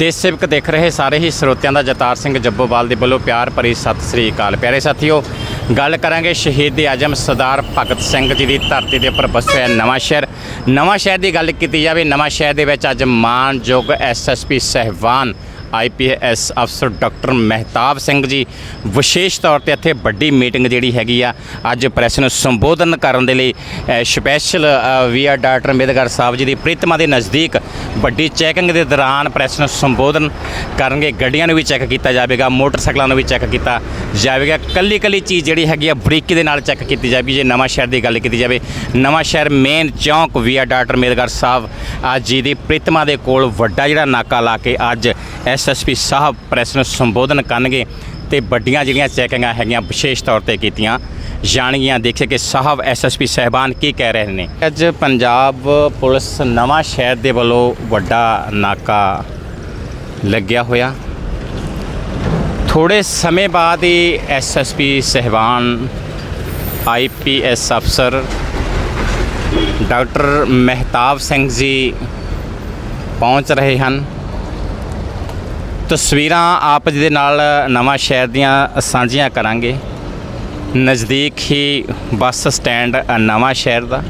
ਦੇਸ਼ ਸੇਵਕ ਦੇਖ ਰਹੇ ਸਾਰੇ ਹੀ ਸਰੋਤਿਆਂ ਦਾ ਜਤਾਰ ਸਿੰਘ ਜੱਬੋਵਾਲ ਦੇ ਵੱਲੋਂ ਪਿਆਰ ਭਰੀ ਸਤਿ ਸ੍ਰੀ ਅਕਾਲ। ਪਿਆਰੇ ਸਾਥੀਓ, ਗੱਲ ਕਰਾਂਗੇ ਸ਼ਹੀਦ ਆਜਮ ਸਰਦਾਰ ਭਗਤ ਸਿੰਘ ਜੀ ਦੀ ਧਰਤੀ ਦੇ ਉੱਪਰ ਵਸਿਆ ਨਵਾਂ ਸ਼ਹਿਰ। ਨਵਾਂ ਸ਼ਹਿਰ ਦੀ ਗੱਲ ਕੀਤੀ ਜਾਵੇ, ਨਵਾਂ ਸ਼ਹਿਰ ਦੇ ਵਿੱਚ ਅੱਜ ਮਾਨਯੋਗ ਐਸਐਸਪੀ ਸਹਿਬਾਨ ਆਈਪੀਐਸ ਅਫਸਰ ਡਾਕਟਰ ਮਹਿਤਾਬ ਸਿੰਘ ਜੀ ਵਿਸ਼ੇਸ਼ ਤੌਰ ਤੇ ਇੱਥੇ ਵੱਡੀ ਮੀਟਿੰਗ ਜਿਹੜੀ ਹੈਗੀ ਆ ਅੱਜ ਪ੍ਰੈਸ ਨੂੰ ਸੰਬੋਧਨ ਕਰਨ ਦੇ ਲਈ ਅ, ਸਪੈਸ਼ਲ ਵੀਆ ਡਾਕਟਰ ਅੰਬੇਦਕਰ ਸਾਹਿਬ ਜੀ ਦੀ ਪ੍ਰੀਤਮਾ ਦੇ ਨਜ਼ਦੀਕ ਵੱਡੀ ਚੈਕਿੰਗ ਦੇ ਦੌਰਾਨ ਪ੍ਰੈਸ ਨੂੰ ਸੰਬੋਧਨ ਕਰਨਗੇ ਗੱਡੀਆਂ ਨੂੰ ਵੀ ਚੈੱਕ ਕੀਤਾ ਜਾਵੇਗਾ ਮੋਟਰਸਾਈਕਲਾਂ ਨੂੰ ਵੀ ਚੈੱਕ ਕੀਤਾ ਜਾਵੇਗਾ ਕੱਲੀ ਕੱਲੀ ਚੀਜ਼ ਜਿਹੜੀ ਹੈਗੀ ਆ ਬਰੀਕੀ ਦੇ ਨਾਲ ਚੈੱਕ ਕੀਤੀ ਜਾਵੇ ਜੇ ਨਵਾਂ ਸ਼ਹਿਰ ਦੀ ਗੱਲ ਕੀਤੀ ਜਾਵੇ ਨਵਾਂ ਸ਼ਹਿਰ ਮੇਨ ਚੌਂਕ ਵੀਆ ਡਾਕਟਰ ਅੰਬੇਦਕਰ ਸਾਹਿਬ ਅੱਜ ਜੀ ਦੀ ਪ੍ਰੀਤਮਾ ਦੇ ਕੋਲ ਵੱਡਾ ਜਿਹੜਾ ਨਾਕਾ ਲਾ ਕੇ ਅੱਜ ਐਸਐਸਪੀ ਸਾਹਿਬ ਪ੍ਰੈਸ ਨੂੰ ਸੰਬੋਧਨ ਕਰਨਗੇ ਤੇ ਵੱਡੀਆਂ ਜਿਹੜੀਆਂ ਚੈਕਿੰਗਾਂ ਹੈਗੀਆਂ ਵਿਸ਼ੇਸ਼ ਤੌਰ ਤੇ ਕੀਤੀਆਂ, ਜਾਣਗੀਆਂ ਦੇਖੇ ਕਿ ਸਾਹਿਬ, ਐਸਐਸਪੀ ਸਹਿਬਾਨ ਕੀ ਕਹਿ ਰਹੇ ਨੇ? ਅੱਜ ਪੰਜਾਬ ਪੁਲਿਸ ਨਵਾਂ ਸ਼ਹਿਰ ਦੇ ਵੱਲੋਂ ਵੱਡਾ ਨਾਕਾ ਲੱਗਿਆ ਹੋਇਆ। ਥੋੜੇ ਸਮੇਂ ਬਾਅਦ ਹੀ ਐਸਐਸਪੀ ਸਹਿਬਾਨ ਆਈਪੀਐਸ ਅਫਸਰ ਡਾਕਟਰ ਮਹਿਤਾਬ ਸਿੰਘ ਜੀ ਪਹੁੰਚ ਰਹੇ ਹਨ। ਤਸਵੀਰਾਂ ਆਪ ਜੀ ਦੇ ਨਾਲ ਨਵਾਂ ਸ਼ਹਿਰ ਦੀਆਂ ਸਾਂਝੀਆਂ ਕਰਾਂਗੇ। ਨਜ਼ਦੀਕ ਹੀ ਬੱਸ ਸਟੈਂਡ ਨਵਾਂ ਸ਼ਹਿਰ ਦਾ।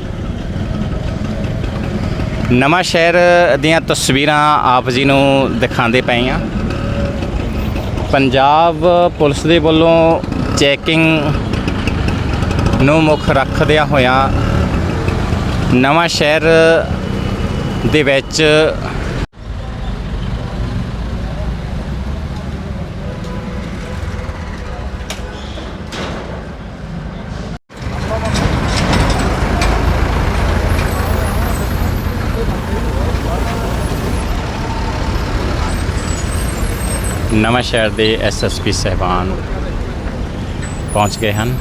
ਨਵਾਂ ਸ਼ਹਿਰ ਦੀਆਂ ਤਸਵੀਰਾਂ ਆਪ ਜੀ ਨੂੰ ਦਿਖਾਉਂਦੇ ਪਏ ਆ ਪੰਜਾਬ ਪੁਲਿਸ ਦੇ ਵੱਲੋਂ ਚੈਕਿੰਗ ਨੂੰ ਮੁੱਖ ਰੱਖਦਿਆਂ ਹੋਇਆਂ ਨਵਾਂ ਸ਼ਹਿਰ ਦੇ ਵਿੱਚ ਨਵਾਂ ਸ਼ਹਿਰ ਦੇ ਐਸਐਸਪੀ ਸਹਿਬਾਨ ਪਹੁੰਚ ਗਏ ਹਨ।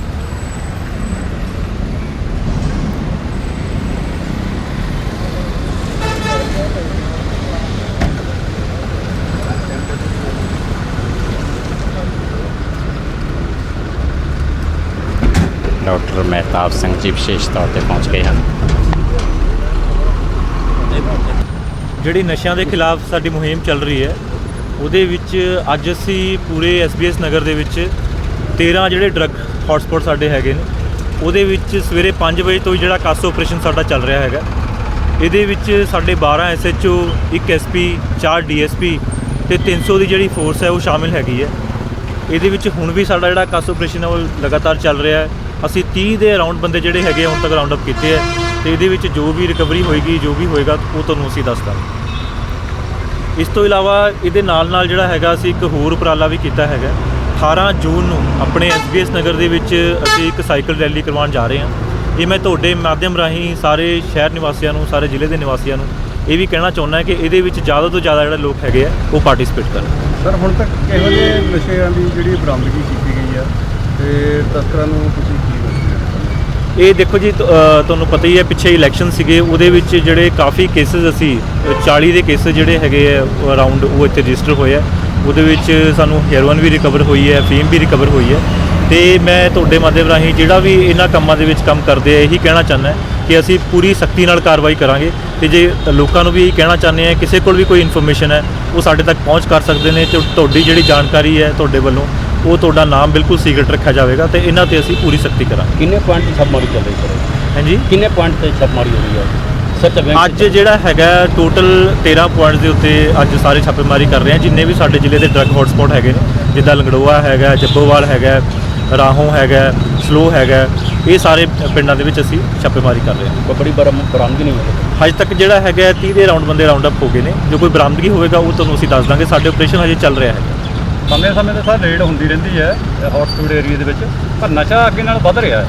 ਡਾਕਟਰ ਮਹਿਤਾਬ ਸਿੰਘ ਜੀ ਵਿਸ਼ੇਸ਼ ਤੌਰ ਤੇ ਪਹੁੰਚ ਗਏ ਹਨ। ਜਿਹੜੀ ਨਸ਼ਿਆਂ ਦੇ ਖਿਲਾਫ ਸਾਡੀ ਮੁਹਿੰਮ ਚੱਲ ਰਹੀ ਹੈ ਉਹਦੇ ਵਿੱਚ ਅੱਜ ਅਸੀਂ ਪੂਰੇ ਐਸਬੀਐਸ ਨਗਰ ਦੇ ਵਿੱਚ 13 ਜਿਹੜੇ ਡਰੱਗ ਹੌਟਸਪੌਟ ਸਾਡੇ ਹੈਗੇ ਨੇ ਉਹਦੇ ਵਿੱਚ ਸਵੇਰੇ 5 ਵਜੇ ਤੋਂ ਹੀ ਜਿਹੜਾ ਕਾਸ ਆਪਰੇਸ਼ਨ ਸਾਡਾ ਚੱਲ ਰਿਹਾ ਹੈਗਾ। ਇਹਦੇ ਵਿੱਚ ਸਾਡੇ 12 ਐਸਐਚਓ ਇੱਕ ਐਸਪੀ 4 ਡੀਐਸਪੀ ਤੇ 300 ਦੀ ਜਿਹੜੀ ਫੋਰਸ ਹੈ ਉਹ ਸ਼ਾਮਿਲ ਹੈਗੀ ਹੈ। ਇਹਦੇ ਵਿੱਚ ਹੁਣ ਵੀ ਸਾਡਾ ਜਿਹੜਾ ਕਾਸ ਆਪਰੇਸ਼ਨ ਹੈ ਉਹ ਲਗਾਤਾਰ ਚੱਲ ਰਿਹਾ ਹੈ। ਅਸੀਂ 30 ਦੇ ਅਰਾਊਂਡ ਬੰਦੇ ਜਿਹੜੇ ਹੈਗੇ ਆ, ਹੁਣ ਤੱਕ ਰਾਉਂਡ ਅਪ ਕੀਤੇ ਹੈ ਤੇ ਇਹਦੇ ਵਿੱਚ ਜੋ ਵੀ ਰਿਕਵਰੀ ਹੋਏਗੀ ਜੋ ਵੀ ਹੋਏਗਾ ਉਹ ਤੁਹਾਨੂੰ ਅਸੀਂ ਦੱਸ ਦਾਂਗੇ। ਇਸ ਤੋਂ ਇਲਾਵਾ ਇਹਦੇ ਨਾਲ ਨਾਲ ਜਿਹੜਾ ਹੈਗਾ ਅਸੀਂ ਇੱਕ ਹੋਰ ਉਪਰਾਲਾ ਵੀ ਕੀਤਾ ਹੈਗਾ। 18 ਜੂਨ ਨੂੰ ਆਪਣੇ ਐਸਬੀਐਸ ਨਗਰ ਦੇ ਵਿੱਚ ਅਸੀਂ ਇੱਕ ਸਾਈਕਲ ਰੈਲੀ ਕਰਵਾਉਣ ਜਾ ਰਹੇ ਹਾਂ। ਇਹ ਮੈਂ ਤੁਹਾਡੇ ਮਾਧਿਅਮ ਰਾਹੀਂ ਸਾਰੇ ਸ਼ਹਿਰ ਨਿਵਾਸੀਆਂ ਨੂੰ, ਸਾਰੇ ਜ਼ਿਲ੍ਹੇ ਦੇ ਨਿਵਾਸੀਆਂ ਨੂੰ ਇਹ ਵੀ ਕਹਿਣਾ ਚਾਹੁੰਦਾ ਕਿ ਇਹਦੇ ਵਿੱਚ ਜ਼ਿਆਦਾ ਤੋਂ ਜ਼ਿਆਦਾ ਜਿਹੜੇ ਲੋਕ ਹੈਗੇ ਆ, ਉਹ ਪਾਰਟਿਸਿਪੇਟ ਕਰਨ। ਸਰ, ਹੁਣ ਤੱਕ ਕਿਹੋ ਜਿਹੇ ਨਸ਼ਿਆਂ ਦੀ ਜਿਹੜੀ ਬਰਾਮਦਗੀ ਕੀਤੀ ਗਈ ਆ ਤੇ ਤਸਕਰਾਂ ਨੂੰ ਤੁਸੀਂ ਇਹ ਦੇਖੋ ਜੀ ਤੁਹਾਨੂੰ ਪਤਾ ਹੀ ਹੈ ਪਿੱਛੇ ਇਲੈਕਸ਼ਨ ਸੀਗੇ ਉਹਦੇ ਵਿੱਚ ਜਿਹੜੇ ਕਾਫੀ ਕੇਸਸ ਅਸੀਂ ਅ, 40 ਦੇ ਕੇਸ ਜਿਹੜੇ ਹੈਗੇ ਆ ਅਰਾਊਂਡ ਉਹ ਇੱਥੇ ਰਜਿਸਟਰ ਹੋਏ ਆ। ਉਹਦੇ ਵਿੱਚ ਸਾਨੂੰ ਹੈਰੋਇਨ ਵੀ ਰਿਕਵਰ ਹੋਈ ਹੈ ਫੀਮ ਵੀ ਰਿਕਵਰ ਹੋਈ ਹੈ। ਤੇ ਮੈਂ ਤੁਹਾਡੇ ਮਾਧਿਅਮ ਰਾਹੀਂ ਜਿਹੜਾ ਵੀ ਇਹਨਾਂ ਕੰਮਾਂ ਦੇ ਵਿੱਚ ਕੰਮ ਕਰਦੇ ਆ ਇਹੀ ਕਹਿਣਾ ਚਾਹੁੰਦਾ ਕਿ ਅਸੀਂ ਪੂਰੀ ਸਖਤੀ ਨਾਲ ਕਾਰਵਾਈ ਕਰਾਂਗੇ। ਤੇ ਜੇ ਲੋਕਾਂ ਨੂੰ ਵੀ ਇਹੀ ਕਹਿਣਾ ਚਾਹੁੰਦੇ ਆ ਕਿਸੇ ਕੋਲ ਵੀ ਕੋਈ ਇਨਫੋਰਮੇਸ਼ਨ ਹੈ ਉਹ ਸਾਡੇ ਤੱਕ ਪਹੁੰਚ ਕਰ ਸਕਦੇ ਨੇ। ਤੇ ਤੁਹਾਡੀ ਜਿਹੜੀ ਜਾਣਕਾਰੀ ਹੈ ਤੁਹਾਡੇ ਵੱਲੋਂ ਉਹ ਤੁਹਾਡਾ ਨਾਮ ਬਿਲਕੁਲ ਸੀਕ੍ਰੇਟ ਰੱਖਿਆ ਜਾਵੇਗਾ ਤੇ ਇਹਨਾਂ ਤੇ ਅਸੀਂ ਪੂਰੀ ਸਖਤੀ ਕਰਾਂਗੇ। ਕਿੰਨੇ ਪੁਆਇੰਟ ਤੇ ਛਾਪਮਾਰੀ ਚੱਲ ਰਹੀ ਸਰ? ਹਾਂਜੀ? ਕਿੰਨੇ ਪੁਆਇੰਟ ਤੇ ਛਾਪਮਾਰੀ ਹੋ ਰਹੀ ਹੈ? ਅੱਜ ਜਿਹੜਾ ਹੈਗਾ ਟੋਟਲ 13 ਪੁਆਇੰਟਸ ਦੇ ਉੱਤੇ ਅੱਜ ਸਾਰੇ ਛਾਪੇਮਾਰੀ ਕਰ ਰਹੇ ਹਾਂ। ਜਿੰਨੇ ਵੀ ਸਾਡੇ ਜ਼ਿਲ੍ਹੇ ਦੇ ਡਰੱਗ ਹੌਟਸਪੌਟ ਹੈਗੇ ਨੇ ਜਿੱਦਾਂ ਲੰਗੜੋਆ ਹੈਗਾ ਜੱਬੋਵਾਲ ਹੈਗਾ ਰਾਹੋਂ ਹੈਗਾ ਸਲੋ ਹੈਗਾ ਇਹ ਸਾਰੇ ਪਿੰਡਾਂ ਦੇ ਵਿੱਚ ਅਸੀਂ ਛਾਪੇਮਾਰੀ ਕਰ ਰਹੇ ਹਾਂ। ਬੜੀ ਬਰਾਮ ਬਰਾਮਦਗੀ ਨਹੀਂ ਹੋਈ? ਹਜੇ ਤੱਕ ਜਿਹੜਾ ਹੈਗਾ 30 ਦੇ ਰਾਉਂਡ ਬੰਦੇ ਰਾਉਂਡ ਅਪ ਹੋ ਗਏ ਨੇ। ਜੋ ਕੋਈ ਬਰਾਮਦਗੀ ਹੋਵੇਗਾ ਉਹ ਤੁਹਾਨੂੰ ਅਸੀਂ ਦੱਸ ਦਾਂਗੇ। ਸਾਡੇ ਆਪਰੇਸ਼ਨ ਹਜੇ ਚੱਲ ਰਿਹਾ ਹੈ। ਸਮੇਂ ਸਮੇਂ ਤੇ ਸਰ ਰੇਡ ਹੁੰਦੀ ਰਹਿੰਦੀ ਹੈ ਹੌਟਸਪੌਟ ਏਰੀਆ ਦੇ ਵਿੱਚ, ਪਰ ਨਸ਼ਾ ਅੱਗੇ ਨਾਲ ਵੱਧ ਰਿਹਾ ਹੈ।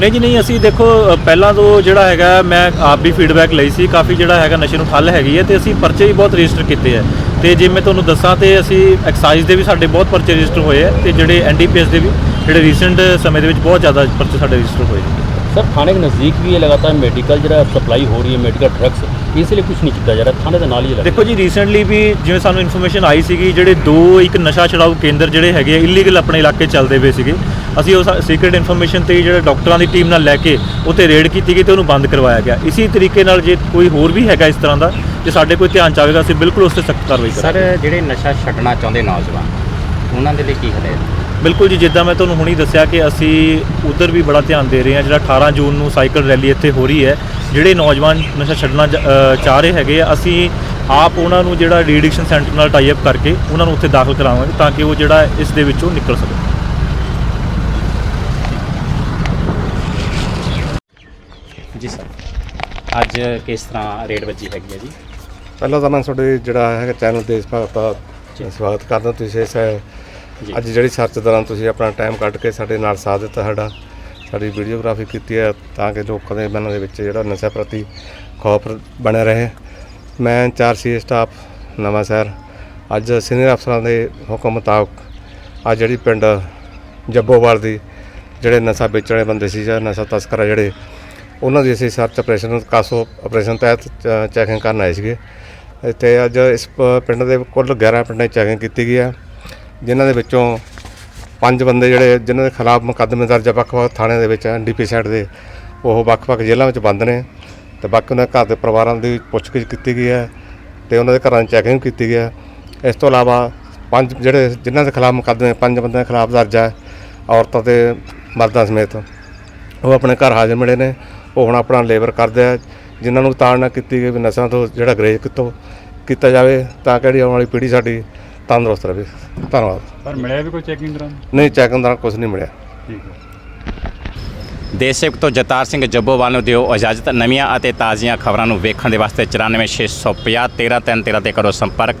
ਨਹੀਂ ਜੀ, ਨਹੀਂ, ਅਸੀਂ ਦੇਖੋ ਪਹਿਲਾਂ ਤੋਂ ਜਿਹੜਾ ਹੈਗਾ, ਮੈਂ ਆਪ ਵੀ ਫੀਡਬੈਕ ਲਈ ਸੀ, ਕਾਫੀ ਜਿਹੜਾ ਹੈਗਾ ਨਸ਼ੇ ਨੂੰ ਠੱਲ ਹੈਗੀ ਹੈ ਤੇ ਅਸੀਂ ਪਰਚੇ ਵੀ ਬਹੁਤ ਰਜਿਸਟਰ ਕੀਤੇ ਹੈ। ਤੇ ਜੇ ਮੈਂ ਤੁਹਾਨੂੰ ਦੱਸਾਂ ਤੇ ਅਸੀਂ ਐਕਸਾਈਜ਼ ਦੇ ਵੀ ਸਾਡੇ ਬਹੁਤ ਪਰਚੇ ਰਜਿਸਟਰ ਹੋਏ ਹੈ ਤੇ ਜਿਹੜੇ ਐਨਡੀਪੀਐਸ ਦੇ ਵੀ, ਜਿਹੜੇ ਰੀਸੈਂਟ ਸਮੇਂ ਦੇ ਵਿੱਚ ਬਹੁਤ ਜ਼ਿਆਦਾ ਪਰਚੇ ਸਾਡੇ ਰਜਿਸਟਰ ਹੋਏ ਨੇ। ਸਰ ਥਾਣੇ ਦੇ ਨਜ਼ਦੀਕ ਵੀ ਇਹ ਲਗਾਤਾਰ ਮੈਡੀਕਲ ਜਿਹੜਾ ਸਪਲਾਈ ਹੋ ਰਹੀ ਹੈ ਮੈਡੀਕਲ ਡਰੱਗਸ ਇਸ ਲਈ ਕੁਝ ਨਹੀਂ ਕੀਤਾ ਜਾ ਰਿਹਾ। ਥਾਣੇ ਦੇ ਨਾਲ ਹੀ ਲੱਗਦਾ। ਦੇਖੋ ਜੀ ਰੀਸੈਂਟਲੀ ਵੀ ਜਿਵੇਂ ਸਾਨੂੰ ਇਨਫੋਰਮੇਸ਼ਨ ਆਈ ਸੀਗੀ ਜਿਹੜੇ ਦੋ ਇੱਕ ਨਸ਼ਾ ਛਡਾਊ ਕੇਂਦਰ ਜਿਹੜੇ ਹੈਗੇ ਆ ਇਲੀਗਲ ਆਪਣੇ ਇਲਾਕੇ ਚੱਲਦੇ ਪਏ ਸੀਗੇ। ਅਸੀਂ ਉਸ ਸੀਕ੍ਰੀਟ ਇਨਫੋਰਮੇਸ਼ਨ ਤੇ ਜਿਹੜੇ ਡਾਕਟਰਾਂ ਦੀ ਟੀਮ ਨਾਲ ਲੈ ਕੇ ਉੱਥੇ ਰੇਡ ਕੀਤੀ ਗਈ ਤੇ ਉਹਨੂੰ ਬੰਦ ਕਰਵਾਇਆ ਗਿਆ। ਇਸੇ ਤਰੀਕੇ ਨਾਲ ਜੇ ਕੋਈ ਹੋਰ ਵੀ ਹੈਗਾ ਇਸ ਤਰ੍ਹਾਂ ਦਾ ਜੇ ਸਾਡੇ ਕੋਈ ਧਿਆਨ ਚ ਆਵੇਗਾ ਅਸੀਂ ਬਿਲਕੁਲ ਉਸ ਤੇ ਸਖਤ ਕਾਰਵਾਈ ਸਰ ਕਰਾਂਗੇ। ਜਿਹੜੇ ਨਸ਼ਾ ਛੱਡਣਾ ਚਾਹੁੰਦੇ ਨੌਜਵਾਨ ਉਹਨਾਂ ਦੇ ਲਈ ਕੀ ਹਦਾਇਤ? ਬਿਲਕੁਲ ਜੀ ਜਿੱਦਾਂ ਮੈਂ ਤੁਹਾਨੂੰ ਹੁਣੀ ਦੱਸਿਆ ਕਿ ਅਸੀਂ ਉਧਰ ਵੀ ਬੜਾ ਧਿਆਨ ਦੇ ਰਹੇ ਹਾਂ ਜਿਹੜਾ 18 ਜੂਨ ਨੂੰ ਸਾਈਕਲ ਰੈਲੀ ਇੱਥੇ ਹੋ ਰਹੀ ਹੈ ਜਿਹੜੇ ਨੌਜਵਾਨ ਨਸ਼ਾ ਛੱਡਣਾ ਚਾਹ ਰਹੇ ਹੈਗੇ ਆ ਅਸੀਂ ਆਪ ਉਹਨਾਂ ਨੂੰ ਜਿਹੜਾ ਰੀਡਿਕਸ਼ਨ ਸੈਂਟਰ ਨਾਲ ਟਾਈ ਅਪ ਕਰਕੇ ਉਹਨਾਂ ਨੂੰ ਉੱਥੇ ਦਾਖਲ ਕਰਾਵਾਂਗੇ ਤਾਂ ਕਿ ਉਹ ਜਿਹੜਾ ਇਸ ਦੇ ਵਿੱਚੋਂ ਨਿਕਲ ਸਕਣ ਜੀ ਸਰ ਅੱਜ ਕਿਸ ਤਰ੍ਹਾਂ ਰੇਡ ਵੱਜੀ ਹੈਗੀ ਹੈ ਜੀ ਪਹਿਲਾਂ ਤਾਂ ਮੈਂ ਤੁਹਾਡੇ ਜਿਹੜਾ ਹੈਗਾ ਚੈਨਲ ਦੇਸ਼ ਭਗਤ ਦਾ ਸਵਾਗਤ ਕਰਦਾ ਤੁਸੀਂ ਇਸ। ਅੱਜ ਜਿਹੜੀ ਸਰਚ ਦੌਰਾਨ ਤੁਸੀਂ ਆਪਣਾ ਟਾਈਮ ਕੱਢ ਕੇ ਸਾਡੇ ਨਾਲ ਸਾਥ ਦਿੱਤਾ ਸਾਡਾ, ਸਾਡੀ ਵੀਡੀਓਗ੍ਰਾਫੀ ਕੀਤੀ ਹੈ, ਤਾਂ ਕਿ ਲੋਕਾਂ ਦੇ ਮਨਾਂ ਦੇ ਵਿੱਚ ਜਿਹੜਾ ਨਸ਼ਾ ਪ੍ਰਤੀ ਖੌਫ ਬਣਿਆ ਰਹੇ। ਮੈਂ ਚਾਰ ਸੀ ਸਟਾਫ ਨਵਾਂ ਸ਼ਹਿਰ। ਅੱਜ ਸੀਨੀਅਰ ਅਫਸਰਾਂ ਦੇ ਹੁਕਮ ਮੁਤਾਬਕ ਅੱਜ ਜਿਹੜੀ ਪਿੰਡ ਜੱਬੋਵਾਲ ਦੀ ਜਿਹੜੇ ਨਸ਼ਾ ਵੇਚਣ ਵਾਲੇ ਬੰਦੇ ਸੀ ਜਾਂ ਨਸ਼ਾ ਤਸਕਰ ਆ ਜਿਹੜੇ, ਉਹਨਾਂ ਦੀ ਅਸੀਂ ਸਰਚ ਆਪਰੇਸ਼ਨ ਕਾਸੋ ਆਪਰੇਸ਼ਨ ਤਹਿਤ ਚੈਕਿੰਗ ਕਰਨ ਆਏ ਸੀਗੇ। ਤੇ ਅੱਜ ਇਸ ਪਿੰਡ ਦੇ ਕੁੱਲ 11 ਪਿੰਡਾਂ ਦੀ ਚੈਕਿੰਗ ਕੀਤੀ ਗਈ ਆ ਜਿਨ੍ਹਾਂ ਦੇ ਵਿੱਚੋਂ ਪੰਜ ਬੰਦੇ ਜਿਹੜੇ ਜਿਨ੍ਹਾਂ ਦੇ ਖਿਲਾਫ ਮੁਕੱਦਮੇ ਦਰਜ ਵੱਖ-ਵੱਖ ਥਾਣਿਆਂ ਦੇ ਵਿੱਚ ਐਨਡੀਪੀ ਸਾਈਡ ਦੇ, ਉਹ ਵੱਖ-ਵੱਖ ਜੇਲ੍ਹਾਂ ਵਿੱਚ ਬੰਦ ਨੇ। ਤੇ ਬਾਕੀ ਉਹਨਾਂ ਘਰ ਦੇ ਪਰਿਵਾਰਾਂ ਦੀ ਪੁੱਛਗਿੱਛ ਕੀਤੀ ਗਈ ਹੈ ਤੇ ਉਹਨਾਂ ਦੇ ਘਰਾਂ ਦੀ ਚੈਕਿੰਗ ਕੀਤੀ ਗਈ ਹੈ। ਇਸ ਤੋਂ ਇਲਾਵਾ ਪੰਜ ਜਿਹੜੇ ਜਿਨ੍ਹਾਂ ਦੇ ਖਿਲਾਫ ਮੁਕੱਦਮੇ, ਪੰਜ ਬੰਦਿਆਂ ਦੇ ਖਿਲਾਫ ਦਰਜ ਹੈ, ਔਰਤਾਂ ਤੇ ਮਰਦਾਂ ਸਮੇਤ। ਉਹ ਆਪਣੇ ਘਰ ਹਾਜ਼ਰ ਮਿਲੇ ਨੇ। ਉਹ ਹੁਣ ਆਪਣਾ ਲੇਬਰ ਕਰਦੇ ਆ। ਜਿਨ੍ਹਾਂ ਨੂੰ ਤਾੜਨਾ ਕੀਤੀ ਗਈ ਵੀ ਨਸ਼ਿਆਂ ਤੋਂ ਜਿਹੜਾ ਗਰੇਜ ਕਿਤੋਂ ਕੀਤਾ ਜਾਵੇ, ਤਾਂ ਕਿ ਜਿਹੜੀ ਆਉਣ ਵਾਲੀ ਪੀੜ੍ਹੀ ਸਾਡੀ ਤੰਦਰੁਸਤ ਰਹੇ। ਧੰਨਵਾਦ। ਪਰ ਮਿਲਿਆ ਵੀ ਕੋਈ ਚੈਕਿੰਗ ਦੌਰਾਨ ਨਹੀਂ ਚੈਕਿੰਗ ਦਾ ਕੁਝ ਨਹੀਂ ਮਿਲਿਆ। ਠੀਕ ਹੈ। ਦੇਸ਼ ਸੇਵਕ ਤੋਂ ਜਤਾਰ ਸਿੰਘ ਜੱਬੋਵਾਲ ਨੂੰ ਦਿਓ ਇਜਾਜ਼ਤ। ਨਵੀਆਂ ਅਤੇ ਤਾਜ਼ੀਆਂ ਖਬਰਾਂ ਨੂੰ ਵੇਖਣ ਦੇ ਵਾਸਤੇ 94650 1313 ਤੇ ਕਰੋ ਸੰਪਰਕ।